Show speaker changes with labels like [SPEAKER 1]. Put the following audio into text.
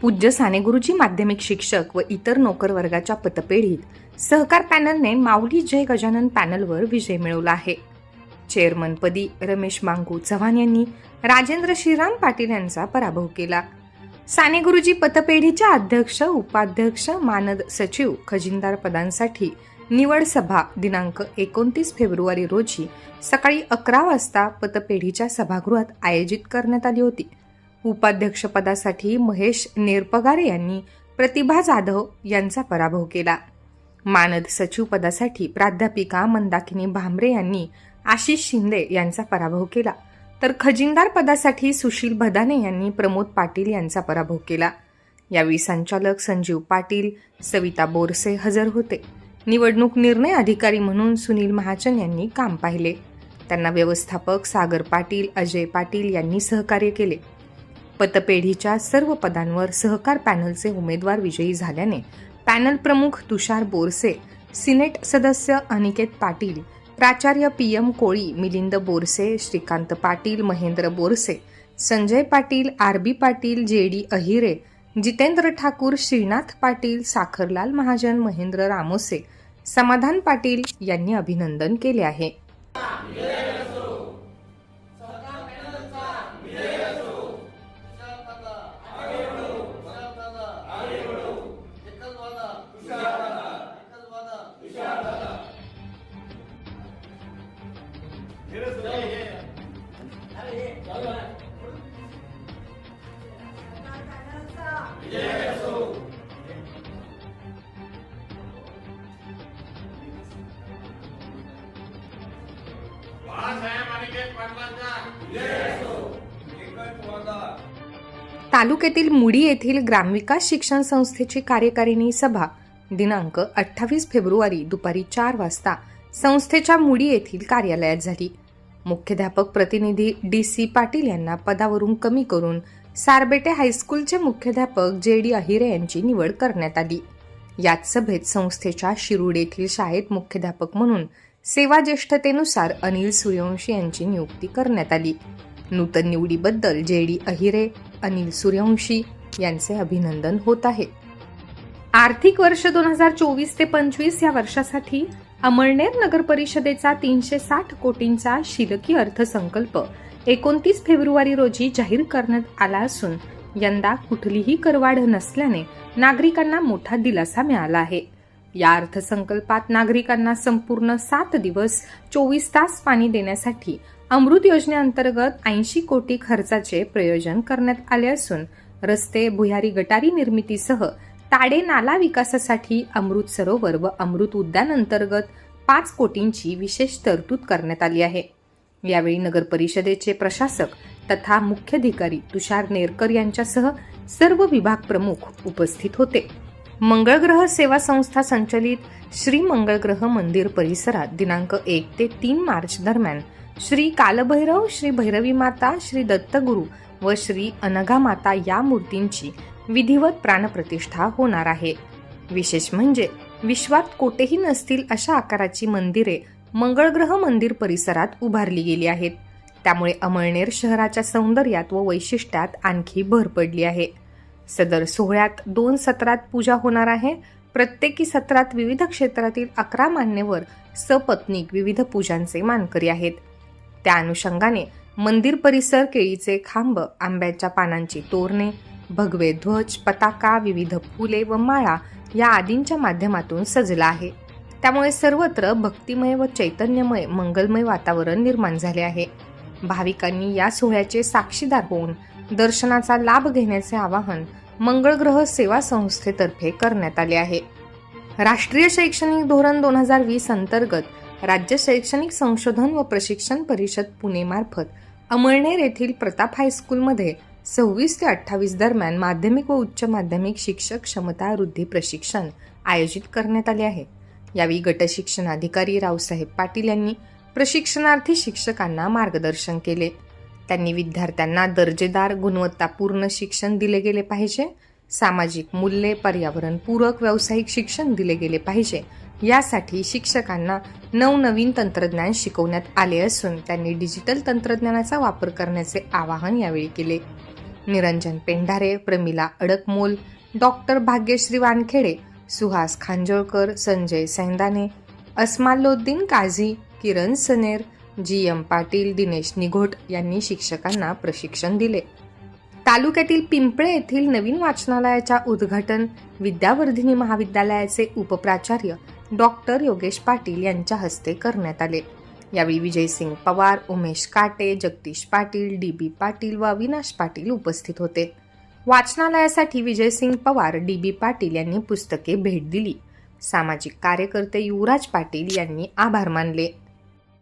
[SPEAKER 1] पूज्य सानेगुरुजी माध्यमिक शिक्षक व इतर नोकर वर्गाच्या पतपेढीत सहकार पॅनलने माऊली जय गजानन पॅनलवर विजय मिळवला आहे. चेअरमनपदी रमेश मांगू चव्हाण यांनी राजेंद्र श्रीराम पाटील यांचा पराभव केला. सानेगुरुजी पतपेढीच्या अध्यक्ष उपाध्यक्ष मानद सचिव खजिनदार पदांसाठी निवड सभा दिनांक एकोणतीस फेब्रुवारी रोजी सकाळी अकरा वाजता पतपेढीच्या सभागृहात आयोजित करण्यात आली होती. उपाध्यक्षपदासाठी महेश नेरपगारे यांनी प्रतिभा जाधव यांचा पराभव केला. मानद सचिव पदासाठी प्राध्यापिका मंदाकिनी भांबरे यांनी आशिष शिंदे यांचा पराभव केला. तर खजिनदार पदासाठी सुशील भदाने यांनी प्रमोद पाटील यांचा पराभव केला. यावेळी संचालक संजीव पाटील सविता बोरसे हजर होते. निवडणूक निर्णय अधिकारी म्हणून सुनील महाजन यांनी काम पाहिले. त्यांना व्यवस्थापक सागर पाटील अजय पाटील यांनी सहकार्य केले. पतपेढीच्या सर्व पदांवर सहकार पॅनलचे उमेदवार विजयी झाल्याने पॅनल प्रमुख तुषार बोरसे सिनेट सदस्य अनिकेत पाटील प्राचार्य P M Koli Milind Borse Shrikant Patil Mahendra Borse Sanjay Patil R B Patil J D Ahire Jitendra Thakur Shrinath Patil Sakharlal Mahajan Mahendra Ramose Samadhan Patil यांनी अभिनंदन केले आहे. तालुक्यातील मुडी येथील ग्रामविकास शिक्षण संस्थेची कार्यकारिणी सभा दिनांक अठ्ठावीस फेब्रुवारी दुपारी चार वाजता संस्थेच्या मुडी येथील कार्यालयात झाली. मुख्याध्यापक प्रतिनिधी डी सी पाटील यांना पदावरून कमी करून सारबेटे हायस्कूलचे मुख्याध्यापक जे डी अहिरे यांची निवड करण्यात आली. याच सभेत संस्थेच्या शिरूड येथील शाळेत मुख्याध्यापक म्हणून सेवा ज्येष्ठतेनुसार अनिल सूर्यवंशी यांची नियुक्ती करण्यात आली. नूतन निवडीबद्दल जे डी अहिरे अनिल सूर्यवंशी यांचे अभिनंदन होत आहे. आर्थिक वर्ष दोन हजार चोवीस ते पंचवीस या वर्षासाठी अमळनेर नगर परिषदेचा तीनशे साठ कोटींचा शिलकी अर्थसंकल्प एकोणतीस फेब्रुवारी रोजी जाहीर करण्यात आला असून यंदा कुठलीही करवाढ नसल्याने नागरिकांना मोठा दिलासा मिळाला आहे. या अर्थसंकल्पात नागरिकांना संपूर्ण सात दिवस चोवीस तास पाणी देण्यासाठी अमृत योजनेअंतर्गत ऐंशी कोटी खर्चाचे प्रयोजन करण्यात आले असून रस्ते भुयारी गटारी निर्मितीसह ताडे नाला विकासासाठी अमृत सरोवर व अमृत उद्यान अंतर्गत पाच कोटींची विशेष तरतूद करण्यात आली आहे. यावेळी नगर परिषदेचे प्रशासक तथा मुख्याधिकारी तुषार नेरकर यांच्यासह सर्व विभाग प्रमुख उपस्थित होते. मंगळग्रह सेवा संस्था संचलित श्री मंगळग्रह मंदिर परिसरात दिनांक एक ते तीन मार्च दरम्यान श्री कालभैरव श्री भैरवी माता श्री दत्तगुरु व श्री अनघा माता या मूर्तींची विधिवत प्राणप्रतिष्ठा होणार आहे. विशेष म्हणजे विश्वात कोठेही नसतील अशा आकाराची मंदिरे मंगळग्रह मंदिर परिसरात उभारली गेली आहेत. त्यामुळे अमळनेर शहराच्या सौंदर्यात व वैशिष्ट्यात आणखी भर पडली आहे. सदर सोहळ्यात दोन सत्रात पूजा होणार आहे. प्रत्येकी सत्रात विविध क्षेत्रातील अकरा मान्यवर सपत्नीक विविध पूजांचे मानकरी आहेत. त्या अनुषंगाने मंदिर परिसर केळीचे खांब आंब्याच्या पानांची तोरणे भगवे ध्वज पताका विविध फुले व माळा या आदींच्या माध्यमातून सजला आहे. त्यामुळे सर्वत्र भक्तिमय व चैतन्यमय मंगलमय वातावरण निर्माण झाले आहे. भाविकांनी या सोहळ्याचे साक्षीदार होऊन दर्शनाचा लाभ घेण्याचे आवाहन मंगळग्रह सेवा संस्थेतर्फे करण्यात आले आहे. राष्ट्रीय शैक्षणिक धोरण दोन हजार वीस अंतर्गत राज्य शैक्षणिक संशोधन व प्रशिक्षण परिषद पुणेमार्फत अमळनेर येथील प्रताप हायस्कूलमध्ये सव्वीस ते अठ्ठावीस दरम्यान माध्यमिक व उच्च माध्यमिक शिक्षक क्षमता वृद्धी प्रशिक्षण आयोजित करण्यात आले आहे. यावेळी गटशिक्षण अधिकारी रावसाहेब पाटील यांनी प्रशिक्षणार्थी शिक्षकांना मार्गदर्शन केले. त्यांनी विद्यार्थ्यांना दर्जेदार गुणवत्तापूर्ण शिक्षण दिले गेले पाहिजे. सामाजिक मूल्ये पर्यावरणपूरक व्यावसायिक शिक्षण दिले गेले पाहिजे. यासाठी शिक्षकांना नवनवीन तंत्रज्ञान शिकवण्यात आले असून त्यांनी डिजिटल तंत्रज्ञानाचा वापर करण्याचे आवाहन यावेळी केले. Niranjan Pendhare Pramila Adakmol doctor Bhagyashree Wankhede Suhas Khanjolkar Sanjay Saindane Asmaloddin Kazi Kiran Saner G M Patil Dinesh Nighot यांनी शिक्षकांना प्रशिक्षण दिले. तालुक्यातील पिंपळे येथील नवीन वाचनालयाच्या उद्घाटन विद्यावर्धिनी महाविद्यालयाचे उपप्राचार्य डॉक्टर योगेश पाटील यांच्या हस्ते करण्यात आले. यावेळी विजयसिंग पवार उमेश काटे जगदीश पाटील डी बी पाटील व अविनाश पाटील उपस्थित होते. वाचनालयासाठी विजयसिंग पवार डी बी पाटील यांनी पुस्तके भेट दिली. सामाजिक कार्यकर्ते युवराज पाटील यांनी आभार मानले.